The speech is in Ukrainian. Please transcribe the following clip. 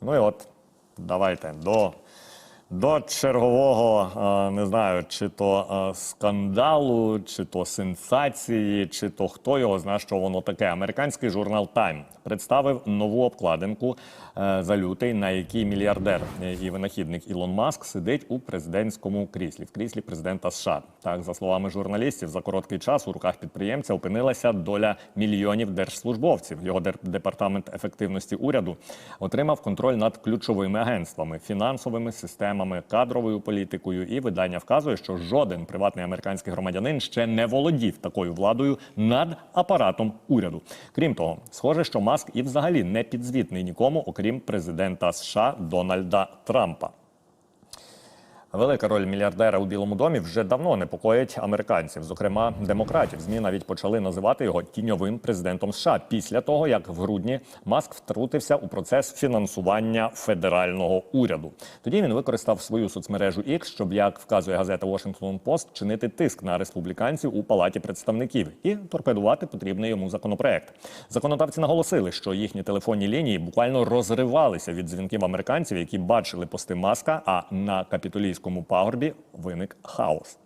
Ну і от, давайте до, до чергового, е, не знаю, чи то е, скандалу, чи то сенсації, чи то хто його знає, що воно таке. Американський журнал Time представив нову обкладинку е, за лютий, на якій мільярдер і винахідник Ілон Маск сидить у президентському кріслі, в кріслі президента США. Так, за словами журналістів, за короткий час у руках підприємця опинилася доля мільйонів держслужбовців. Його департамент ефективності уряду отримав контроль над ключовими агентствами, фінансовими системами, кадровою політикою. І видання вказує, що жоден приватний американський громадянин ще не володів такою владою над апаратом уряду. Крім того, схоже, що Маск і взагалі не підзвітний нікому, окрім президента США Дональда Трампа. Велика роль мільярдера у Білому домі вже давно непокоїть американців, зокрема демократів. Змі навіть почали називати його тіньовим президентом США після того, як в грудні Маск втрутився у процес фінансування федерального уряду. Тоді він використав свою соцмережу X, щоб, як вказує газета Washington Post, чинити тиск на республіканців у палаті представників і торпедувати потрібний йому законопроект. Законодавці наголосили, що їхні телефонні лінії буквально розривалися від дзвінків американців, які бачили пости маска. А на капітолійському пагорбі виник хаос.